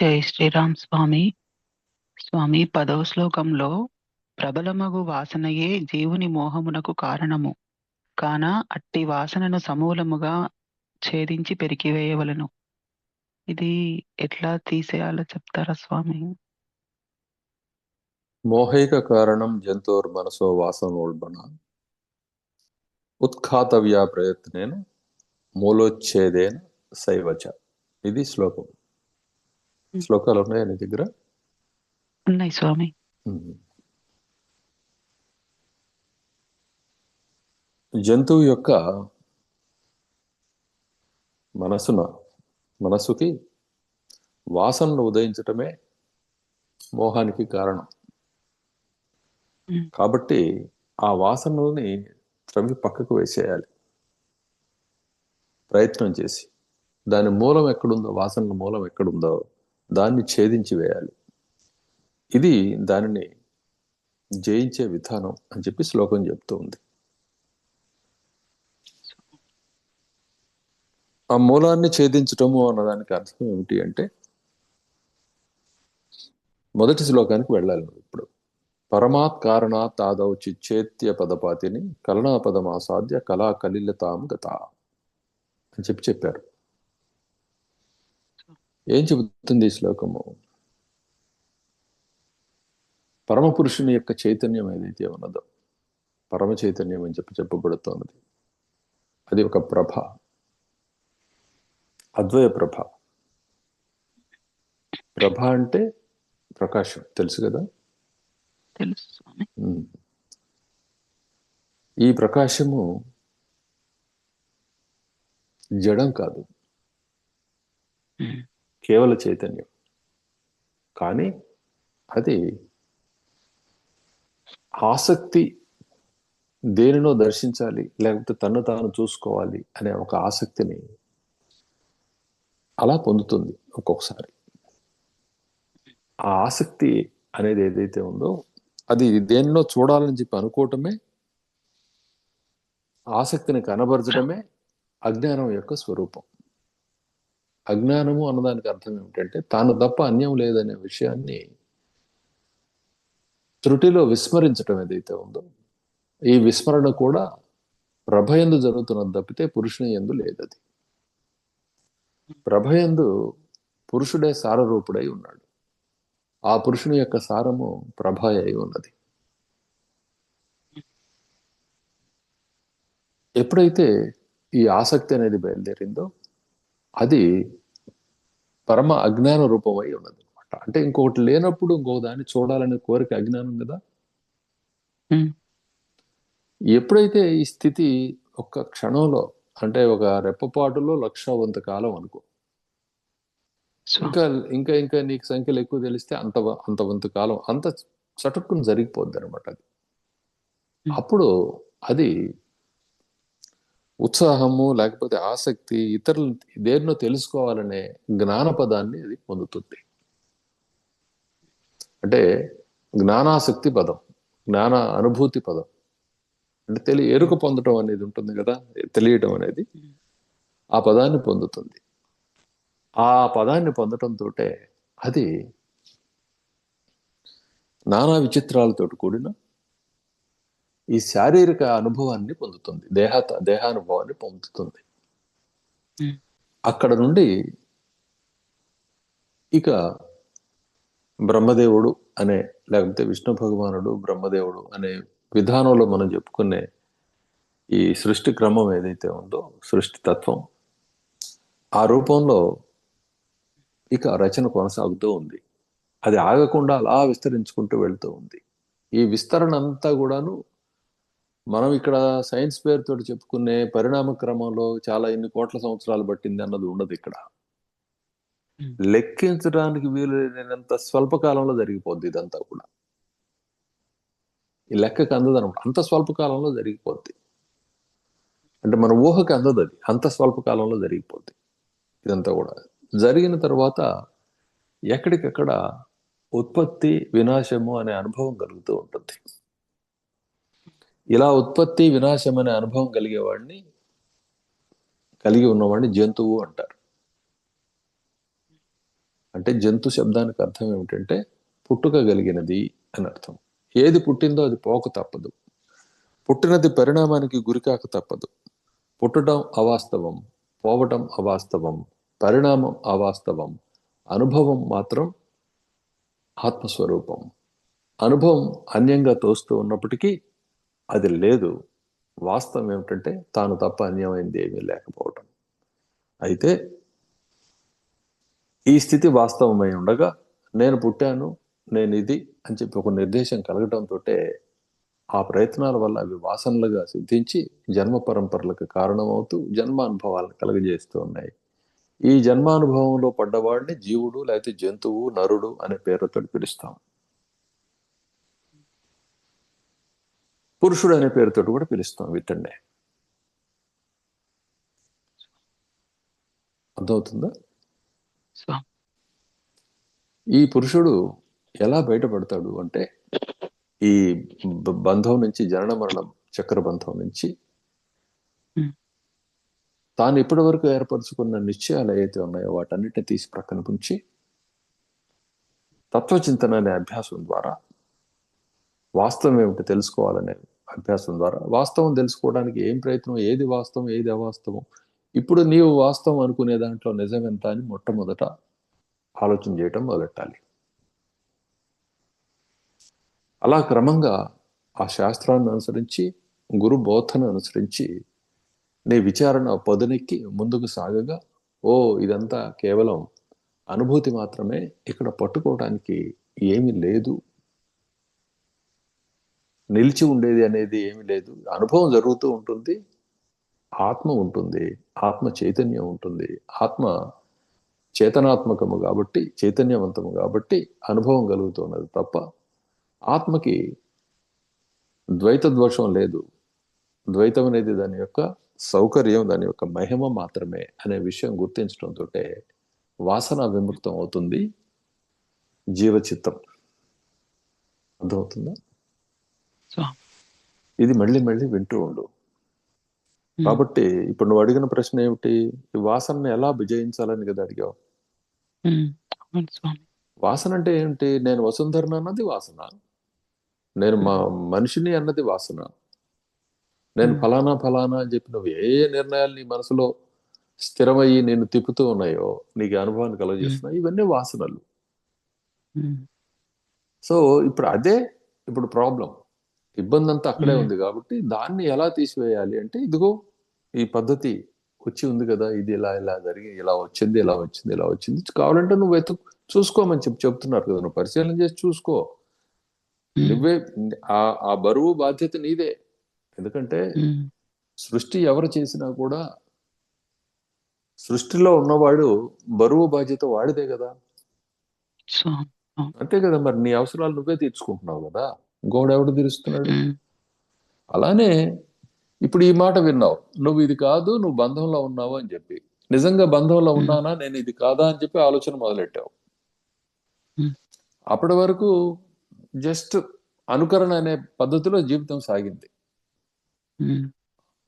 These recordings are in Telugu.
జై శ్రీరామ్ స్వామి. స్వామి పదవ శ్లోకంలో ప్రబలమగు వాసనయే జీవుని మోహమునకు కారణము. కాన అట్టి వాసనను సమూలముగా ఛేదించి పెరికివేయవలను. ఇది ఎట్లా తీసేయాలో చెప్తారా స్వామి? మోహైక కారణం జంతువుర్ మనసో వాసనోల్బణ ఉత్ఖాతవ్య ప్రయత్నేన మూలోచ్ఛేదేన శైవచ ఇది శ్లోకం. శ్లోకాలు ఉన్నాయా నీ దగ్గర? ఉన్నాయి స్వామి. జంతువు యొక్క మనసున మనసుకి వాసనలు ఉదయించటమే మోహానికి కారణం. కాబట్టి ఆ వాసనల్ని త్రవ్వి పక్కకు వేసేయాలి. ప్రయత్నం చేసి. దాని మూలం ఎక్కడుందో వాసనల మూలం ఎక్కడుందో దాన్ని ఛేదించి వేయాలి. ఇది దానిని జయించే విధానం అని చెప్పి శ్లోకం చెప్తూ ఉంది. ఆ మూలాన్ని ఛేదించటము అన్నదానికి అర్థం ఏమిటి అంటే మొదటి శ్లోకానికి వెళ్ళాలి నువ్వు ఇప్పుడు. పరమాత్ కారణాత్ ఆదౌ చిచ్చేత్య పదపాతిని కలనాపదమాసాద్య కళా కలిలతాం గత అని చెప్పి చెప్పారు. ఏం చెబుతుంది ఈ శ్లోకము? పరమపురుషుని యొక్క చైతన్యం ఏదైతే ఉన్నదో పరమ చైతన్యం అని చెప్పి చెప్పబడుతున్నది అది ఒక ప్రభ అద్వయ ప్రభ. ప్రభ అంటే ప్రకాశం తెలుసు కదా? తెలుసు. ఈ ప్రకాశము జడం కాదు. కేవల చైతన్యం. కానీ అది ఆసక్తి దేనినో దర్శించాలి లేకపోతే తను తాను చూసుకోవాలి అనే ఒక ఆసక్తిని అలా పొందుతుంది ఒక్కొక్కసారి. ఆ ఆసక్తి అనేది ఏదైతే ఉందో అది దేనిలో చూడాలని చెప్పి అనుకోవటమే ఆసక్తిని కనబరచడమే అజ్ఞానం యొక్క స్వరూపం. అజ్ఞానము అన్నదానికి అర్థం ఏమిటంటే తాను తప్ప అన్యం లేదనే విషయాన్ని త్రుటిలో విస్మరించటం ఏదైతే ఉందో ఈ విస్మరణ కూడా ప్రభయందు జరుగుతున్నది తప్పితే పురుషుని ఎందు లేదది. ప్రభయందు పురుషుడే సారరూపుడై ఉన్నాడు. ఆ పురుషుని యొక్క సారము ప్రభ అయి ఉన్నది. ఎప్పుడైతే ఈ ఆసక్తి అనేది బయలుదేరిందో అది పరమ అజ్ఞాన రూపమై ఉన్నది అనమాట అంటే ఇంకొకటి లేనప్పుడు ఇంకొక దాన్ని చూడాలనే కోరిక అజ్ఞానం కదా. ఎప్పుడైతే ఈ స్థితి ఒక్క క్షణంలో అంటే ఒక రెప్పపాటులో లక్ష వంత కాలం అనుకో. ఇంకా ఇంకా ఇంకా నీకు సంఖ్యలు ఎక్కువ తెలిస్తే అంత అంత వంతు కాలం అంత చటుక్కుని జరిగిపోద్ది అనమాట అది. అప్పుడు అది ఉత్సాహము లేకపోతే ఆసక్తి ఇతరులు దేన్నో తెలుసుకోవాలనే జ్ఞాన పదాన్ని అది పొందుతుంది. అంటే జ్ఞానాసక్తి పదం జ్ఞాన అనుభూతి పదం. అంటే తెలి ఎరుక పొందటం అనేది ఉంటుంది కదా తెలియటం అనేది ఆ పదాన్ని పొందుతుంది. ఆ పదాన్ని పొందటంతో అది నానా విచిత్రాలతో కూడిన ఈ శారీరక అనుభవాన్ని పొందుతుంది. దేహ దేహానుభవాన్ని పొందుతుంది. అక్కడ నుండి ఇక బ్రహ్మదేవుడు అనే లేకపోతే విష్ణు భగవానుడు బ్రహ్మదేవుడు అనే విధానంలో మనం చెప్పుకునే ఈ సృష్టి క్రమం ఏదైతే ఉందో సృష్టి తత్వం ఆ రూపంలో ఇక రచన కొనసాగుతూ ఉంది. అది ఆగకుండా అలా విస్తరించుకుంటూ వెళ్తూ ఉంది. ఈ విస్తరణ అంతా కూడాను మనం ఇక్కడ సైన్స్ పేరుతో చెప్పుకునే పరిణామ క్రమంలో చాలా ఎన్ని కోట్ల సంవత్సరాలు పట్టింది అన్నది ఉండదు ఇక్కడ. లెక్కించడానికి వీలు లేనంత స్వల్ప కాలంలో జరిగిపోద్ది ఇదంతా కూడా. ఈ లెక్కకి అందదు అనమాట అంత స్వల్ప కాలంలో జరిగిపోద్ది. అంటే మన ఊహకి అందదు అది. అంత స్వల్ప కాలంలో జరిగిపోద్ది ఇదంతా కూడా. జరిగిన తర్వాత ఎక్కడికక్కడ ఉత్పత్తి వినాశము అనే అనుభవం కలుగుతూ ఉంటుంది. ఇలా ఉత్పత్తి వినాశం అనే అనుభవం కలిగేవాడిని కలిగి ఉన్నవాడిని జంతువు అంటారు. అంటే జంతు శబ్దానికి అర్థం ఏమిటంటే పుట్టుక కలిగినది అని అర్థం. ఏది పుట్టిందో అది పోక తప్పదు. పుట్టినది పరిణామానికి గురికాక తప్పదు. పుట్టడం అవాస్తవం పోవటం అవాస్తవం పరిణామం అవాస్తవం అనుభవం మాత్రం ఆత్మస్వరూపం. అనుభవం అన్యంగా తోస్తూ ఉన్నప్పటికీ అది లేదు. వాస్తవం ఏమిటంటే తాను తప్ప అన్యమైంది ఏమీ లేకపోవటం. అయితే ఈ స్థితి వాస్తవమై ఉండగా నేను పుట్టాను నేను ఇది అని చెప్పి ఒక నిర్దేశం కలగడంతో ఆ ప్రయత్నాల వల్ల అవి వాసనలుగా సిద్ధించి జన్మ పరంపరలకు కారణమవుతూ జన్మానుభవాలను కలగజేస్తూ ఉన్నాయి. ఈ జన్మానుభవంలో పడ్డవాడిని జీవుడు లేకపోతే జంతువు నరుడు అనే పేరుతో పిలుస్తాం. పురుషుడు అనే పేరుతో కూడా పిలుస్తాం వీటన్నే అర్థమవుతుందా ఈ పురుషుడు ఎలా బయటపడతాడు అంటే ఈ బంధం నుంచి జనన మరణం చక్ర బంధం నుంచి. తాను ఇప్పటి వరకు ఏర్పరచుకున్న నిశ్చయాలు ఏవైతే ఉన్నాయో వాటన్నిటిని తీసి ప్రక్కన ఉంచి తత్వచింతన అనే అభ్యాసం ద్వారా వాస్తవం ఏమిటి తెలుసుకోవాలనే అభ్యాసం ద్వారా వాస్తవం తెలుసుకోవడానికి ఏం ప్రయత్నం? ఏది వాస్తవం? ఏది అవాస్తవం? ఇప్పుడు నీవు వాస్తవం అనుకునే దాంట్లో నిజం ఎంత అని మొట్టమొదట ఆలోచన చేయటం మొదలెట్టాలి. అలా క్రమంగా ఆ శాస్త్రాన్ని అనుసరించి గురు బోధను అనుసరించి నీ విచారణ పదునెక్కి ముందుకు సాగగా ఓ ఇదంతా కేవలం అనుభూతి మాత్రమే ఇక్కడ పట్టుకోవడానికి ఏమీ లేదు. నిలిచి ఉండేది అనేది ఏమీ లేదు. అనుభవం జరుగుతూ ఉంటుంది. ఆత్మ ఉంటుంది. ఆత్మ చైతన్యం ఉంటుంది. ఆత్మ చేతనాత్మకము కాబట్టి చైతన్యవంతము కాబట్టి అనుభవం కలుగుతున్నది తప్ప ఆత్మకి ద్వైత దోషం లేదు. ద్వైతం అనేది దాని యొక్క సౌకర్యం దాని యొక్క మహిమ మాత్రమే అనే విషయం గుర్తించడంతో వాసన విముక్తం అవుతుంది జీవచిత్తం. అర్థమవుతుందా? ఇది మళ్ళీ మళ్ళీ వింటూ ఉండు. కాబట్టి ఇప్పుడు నువ్వు అడిగిన ప్రశ్న ఏమిటి? ఈ వాసనని ఎలా విజయించాలని కదా అడిగావు? వాసన అంటే ఏంటి నేను వసుంధరను అన్నది వాసన. నేను మా మనిషిని అన్నది వాసన. నేను. ఫలానా ఫలానా అని చెప్పి నువ్వు ఏ నిర్ణయాలు నీ మనసులో స్థిరమయ్యి నేను తిప్పుతూ ఉన్నాయో నీకు అనుభవాన్ని కలుగజేస్తున్నాయి ఇవన్నీ వాసనలు. సో ఇప్పుడు అదే ఇప్పుడు ప్రాబ్లం. ఇబ్బంది అంతా అక్కడే. ఉంది కాబట్టి దాన్ని ఎలా తీసివేయాలి అంటే ఇదిగో ఈ పద్ధతి వచ్చి ఉంది కదా ఇది ఇలా ఇలా జరిగి ఇలా వచ్చింది ఇలా వచ్చింది ఇలా వచ్చింది. కావాలంటే నువ్వు వెతు చూసుకోమని చెప్పి చెప్తున్నారు కదా నువ్వు పరిశీలన చేసి చూసుకో. నువ్వే ఆ బరువు బాధ్యత నీదే. ఎందుకంటే సృష్టి ఎవరు చేసినా కూడా సృష్టిలో ఉన్నవాడు బరువు బాధ్యత వాడిదే కదా. అంతే కదా మరి నీ అవసరాలు నువ్వే తీర్చుకుంటున్నావు కదా. ఇంకోడు ఎవడు తీరుస్తున్నాడు అలానే ఇప్పుడు ఈ మాట విన్నావు. నువ్వు ఇది కాదు నువ్వు బంధంలో ఉన్నావు అని చెప్పి. నిజంగా బంధంలో. ఉన్నానా? నేను ఇది కాదా అని చెప్పి ఆలోచన మొదలెట్టావు. అప్పటి వరకు జస్ట్ అనుకరణ అనే పద్ధతిలో జీవితం సాగింది.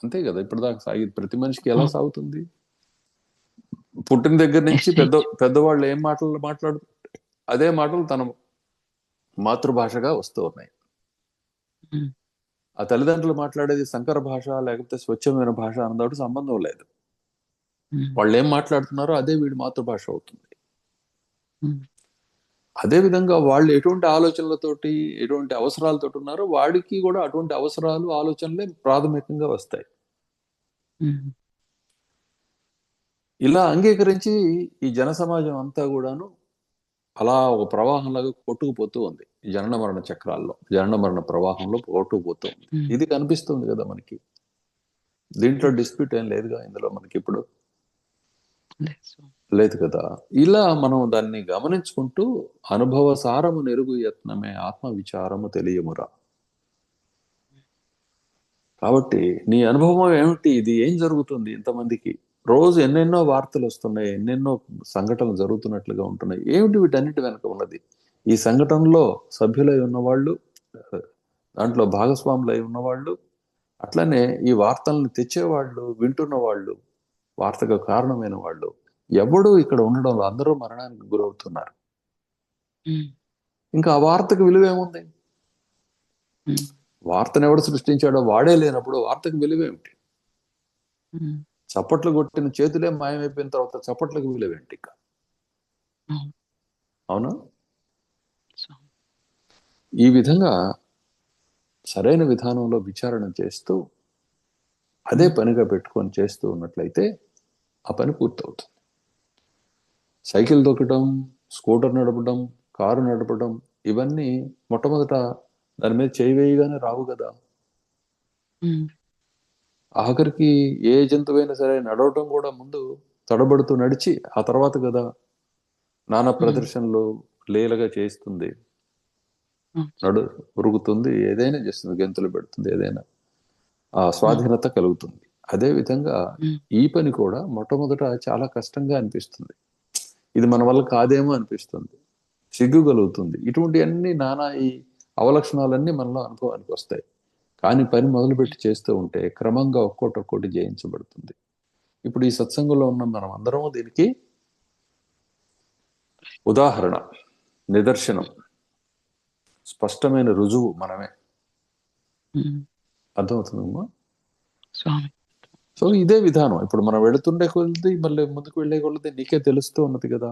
అంతే కదా ఇప్పుడు దాకా సాగింది ప్రతి మనిషికి ఎలా. సాగుతుంది? పుట్టిన దగ్గర నుంచి పెద్ద పెద్దవాళ్ళు ఏం మాటలు మాట్లాడు అదే మాటలు తన మాతృభాషగా వస్తూ ఉన్నాయి. ఆ తల్లిదండ్రులు మాట్లాడేది సంకర భాష లేకపోతే స్వచ్ఛమైన భాష అన్నదాటు సంబంధం లేదు. వాళ్ళు ఏం మాట్లాడుతున్నారో అదే వీడి మాతృభాష అవుతుంది. అదే విధంగా వాళ్ళు ఎటువంటి ఆలోచనలతోటి ఎటువంటి అవసరాలతో ఉన్నారో వాడికి కూడా అటువంటి అవసరాలు ఆలోచనలే ప్రాథమికంగా వస్తాయి. ఇలా అంగీకరించి ఈ జన సమాజం అంతా కూడాను అలా ఒక ప్రవాహంలాగా కొట్టుకుపోతూ ఉంది. జనన మరణ చక్రాల్లో జనన మరణ ప్రవాహంలో ఉంది ఉమ్, ఇది కనిపిస్తుంది కదా మనకి. దీంట్లో డిస్ప్యూట్ ఏం లేదుగా ఇందులో మనకి ఇప్పుడు. లేదు కదా. ఇలా మనం దాన్ని గమనించుకుంటూ అనుభవ సారము నెరుగు యత్నమే ఆత్మ విచారము తెలియమురా. కాబట్టి నీ అనుభవం ఏమిటి? ఇది ఏం జరుగుతుంది ఇంతమందికి? రోజు ఎన్నెన్నో వార్తలు వస్తున్నాయి ఎన్నెన్నో సంఘటనలు జరుగుతున్నట్లుగా ఉంటున్నాయి. ఏమిటి వీటన్నిటి వెనక ఉన్నది? ఈ సంఘటనలో సభ్యులై ఉన్నవాళ్ళు దాంట్లో భాగస్వాములై ఉన్నవాళ్ళు అట్లనే ఈ వార్తలను తెచ్చేవాళ్ళు వింటున్న వాళ్ళు వార్తకు కారణమైన వాళ్ళు ఎవడు ఇక్కడ ఉండడంలో అందరూ మరణానికి గురవుతున్నారు. ఇంకా ఆ వార్తకు విలువ ఏముంది? వార్తను ఎవడు సృష్టించాడో వాడే లేనప్పుడు వార్తకు విలువ ఏమిటి? ఉమ్, చప్పట్లు కొట్టిన చేతులే మాయమైపోయిన తర్వాత చప్పట్లకు విలువ ఏంటి ఇక? అవును. ఈ విధంగా సరైన విధానంలో విచారణ చేస్తూ అదే పనిగా పెట్టుకొని చేస్తూ ఉన్నట్లయితే ఆ పని పూర్తవుతుంది. సైకిల్ తొక్కడం స్కూటర్ నడపడం కారు నడపడం ఇవన్నీ మొట్టమొదట దాని మీద చేయి వేయగానే రావు కదా. ఆఖరికి ఏ జంతువైనా సరే నడవటం కూడా ముందు తడబడుతూ నడిచి ఆ తర్వాత కదా నానా ప్రదర్శనలు లీలగా చేస్తుంది. నడు ఉరుగుతుంది ఏదైనా చేస్తుంది గెంతులు పెడుతుంది ఏదైనా. ఆ స్వాధీనత కలుగుతుంది. అదే విధంగా ఉమ్, ఈ పని కూడా మొట్టమొదట చాలా కష్టంగా అనిపిస్తుంది. ఇది మన వల్ల కాదేమో అనిపిస్తుంది. సిగ్గు కలుగుతుంది. ఇటువంటి అన్ని నానా ఈ అవలక్షణాలన్నీ మనలో అనుభవానికి వస్తాయి. కానీ పని మొదలుపెట్టి చేస్తూ ఉంటే క్రమంగా ఒక్కోటి ఒక్కోటి జయించబడుతుంది. ఇప్పుడు ఈ సత్సంగంలో ఉన్న మనం అందరము దీనికి ఉదాహరణ నిదర్శనం. స్పష్టమైన రుజువు మనమే. ఉమ్, అర్థమవుతుందమ్మా? స్వామి. సో ఇదే విధానం. ఇప్పుడు మనం వెళుతుండే కొలది మళ్ళీ ముందుకు వెళ్ళే కొలది నీకే తెలుస్తూ ఉన్నది కదా.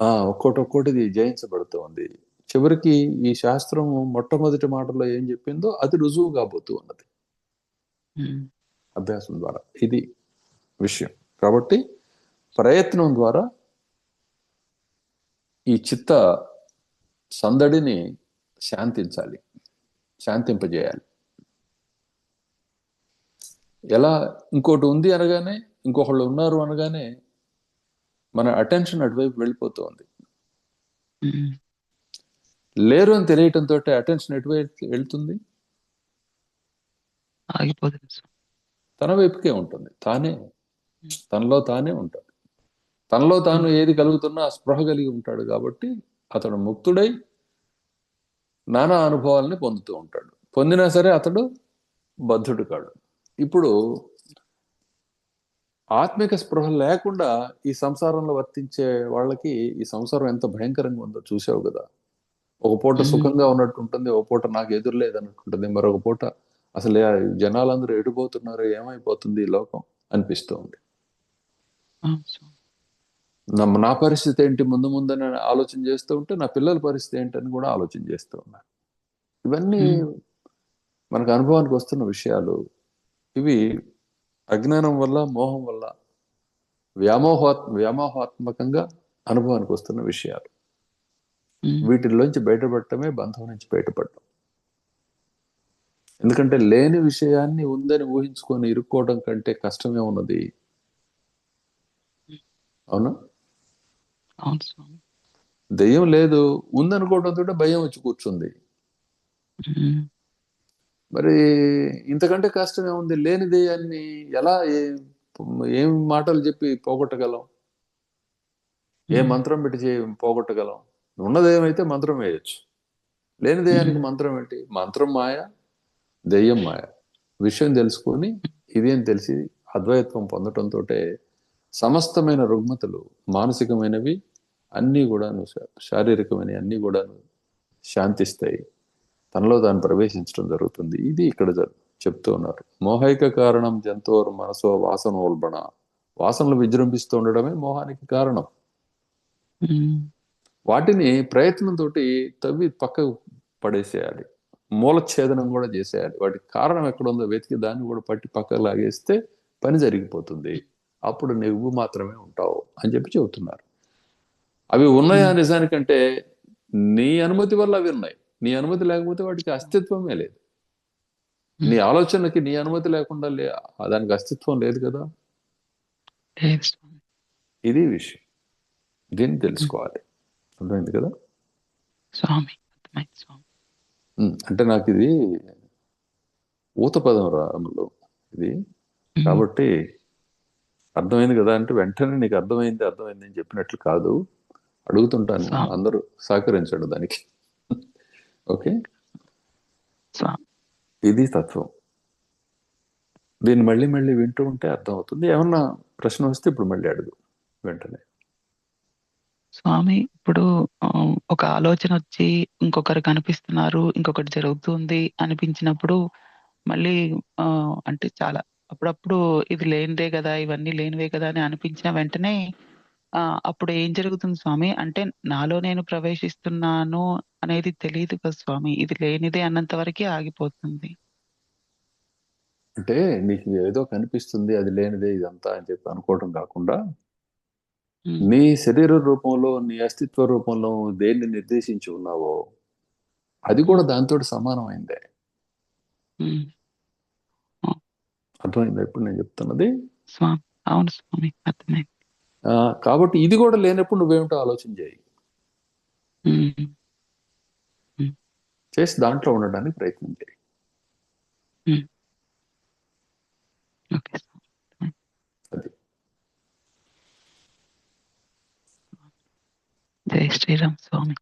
ఆ ఒక్కోటి ఒక్కోటిది జయించబడుతూ ఉంది. చివరికి ఈ శాస్త్రం మొట్టమొదటి మాటలో ఏం చెప్పిందో అది రుజువు కాబోతూ ఉన్నది. ఉమ్, అభ్యాసం ద్వారా. ఇది విషయం. కాబట్టి ప్రయత్నం ద్వారా ఈ చిత్త సందడిని శాంతించాలి శాంతింపజేయాలి. ఎలా ఇంకోటి ఉంది అనగానే ఇంకొకళ్ళు ఉన్నారు అనగానే మన అటెన్షన్ అటువైపు వెళ్ళిపోతుంది. ఉమ్, లేరు అని తెలియటంతో అటెన్షన్ ఎటువైపు వెళ్తుంది? ఆగిపోతుంది. తన వైపుకే ఉంటుంది. తానే తనలో తానే ఉంటాడు తనలో తాను ఏది కలుగుతున్నా ఆ స్పృహ కలిగి ఉంటాడు కాబట్టి అతడు ముక్తుడై నానా అనుభవాలని పొందుతూ ఉంటాడు పొందినా సరే అతడు బద్ధుడు కాడు ఇప్పుడు ఆత్మిక స్పృహ లేకుండా ఈ సంసారంలో వర్తించే వాళ్ళకి ఈ సంసారం ఎంత భయంకరంగా ఉందో చూసావు కదా ఒక పూట. సుఖంగా ఉన్నట్టు ఉంటుంది ఒక పూట నాకు ఎదురు లేదన్నట్టుంటుంది మరొక పూట అసలు జనాలందరూ ఎడిపోతున్నారు ఏమైపోతుంది ఈ లోకం అనిపిస్తూ ఉంది. నా నా పరిస్థితి ఏంటి? ముందు ముందని ఆలోచన చేస్తూ ఉంటే నా పిల్లల పరిస్థితి ఏంటని కూడా ఆలోచన చేస్తూ ఉన్నారు ఇవన్నీ. మనకు అనుభవానికి వస్తున్న విషయాలు. ఇవి అజ్ఞానం వల్ల మోహం వల్ల వ్యామోహాత్ వ్యామోహాత్మకంగా అనుభవానికి వస్తున్న విషయాలు. ఉమ్, వీటిల్లోంచి బయటపడటమే బంధం నుంచి బయటపడటం. ఎందుకంటే లేని విషయాన్ని ఉందని ఊహించుకొని ఇరుక్కోవడం కంటే కష్టమే ఉన్నది. అవునా? దెయ్యం లేదు ఉందనుకోవడంతో భయం వచ్చి కూర్చుంది. ఉమ్, మరి ఇంతకంటే కష్టమే ఉంది లేని దెయ్యాన్ని ఎలా ఏ మాటలు చెప్పి పోగొట్టగలం? ఏ ఉమ్, మంత్రం పెట్టి చే పోగొట్టగలం? ఉన్న దెయ్యం అయితే మంత్రం వేయచ్చు. లేని దెయ్యానికి మంత్రం ఏంటి? మంత్రం మాయ దెయ్యం మాయ. విషయం తెలుసుకొని ఇది తెలిసి అద్వైత్వం పొందటంతో సమస్తమైన రుగ్మతలు మానసికమైనవి అన్నీ కూడాను శా- శారీరకమైనవి అన్నీ కూడాను శాంతిస్తాయి. తనలో తాను ప్రవేశించడం జరుగుతుంది. ఇది ఇక్కడ చెప్తూ ఉన్నారు. మోహైక కారణం జంతువురు మనసో వాసనోల్బణ వాసనలు విజృంభిస్తూ ఉండడమే మోహానికి కారణం. వాటిని ప్రయత్నంతో తవ్వి పక్కకు పడేసేయాలి. మూలఛేదనం కూడా చేసేయాలి. వాటికి కారణం ఎక్కడ ఉందో వెతికి దాన్ని కూడా పట్టి పక్కకు లాగేస్తే పని జరిగిపోతుంది. అప్పుడు నువ్వు మాత్రమే ఉంటావు అని చెప్పి చెబుతున్నారు. అవి ఉన్నాయా నిజానికంటే నీ అనుమతి వల్ల అవి ఉన్నాయి. నీ అనుమతి లేకపోతే వాటికి అస్తిత్వమే లేదు. నీ ఆలోచనకి నీ అనుమతి లేకుండా లే దానికి అస్తిత్వం లేదు కదా? ఇది విషయం. దీన్ని తెలుసుకోవాలి. అర్థమైంది కదా? స్వామి అంటే నాకు ఇది ఊత పదం రాములు ఇది కాబట్టి అర్థమైంది కదా అంటే వెంటనే నీకు అర్థమైంది అర్థమైంది అని చెప్పినట్లు కాదు. అడుగుతుంటాను అందరూ సహకరించండి దానికి. ఓకే? ఇది తత్వం. దీన్ని మళ్ళీ మళ్ళీ వింటూ ఉంటే అర్థం అవుతుంది ఏమన్నా ప్రశ్న వస్తే ఇప్పుడు మళ్ళీ అడుగు వెంటనే. స్వామి ఇప్పుడు ఒక ఆలోచన వచ్చి ఇంకొకరు కనిపిస్తున్నారు ఇంకొకటి జరుగుతుంది అనిపించినప్పుడు మళ్ళీ అంటే చాలా అప్పుడప్పుడు ఇది లేనిదే కదా ఇవన్నీ లేనివే కదా అని అనిపించిన వెంటనే ఆ అప్పుడు ఏం జరుగుతుంది స్వామి? అంటే నాలో నేను ప్రవేశిస్తున్నాను అనేది తెలియదు కదా స్వామి. ఇది లేనిదే అన్నంత వరకే ఆగిపోతుంది. అంటే నీకు ఏదో కనిపిస్తుంది అది లేనిదే ఇదంతా అని చెప్పి అనుకోవడం కాకుండా నీ శరీర రూపంలో నీ అస్తిత్వ రూపంలో దేన్ని నిర్దేశించి ఉన్నావో అది కూడా దాంతో సమానమైందే. అర్థమైందా ఇప్పుడు నేను చెప్తున్నది? స్వామి అవును స్వామి అర్థమైంది. కాబట్టి ఇది కూడా లేనప్పుడు నువ్వేమిటో ఆలోచన చేయి. చేసి దాంట్లో ఉండడానికి ప్రయత్నం చేయి. అది. జై శ్రీరామ్ స్వామి.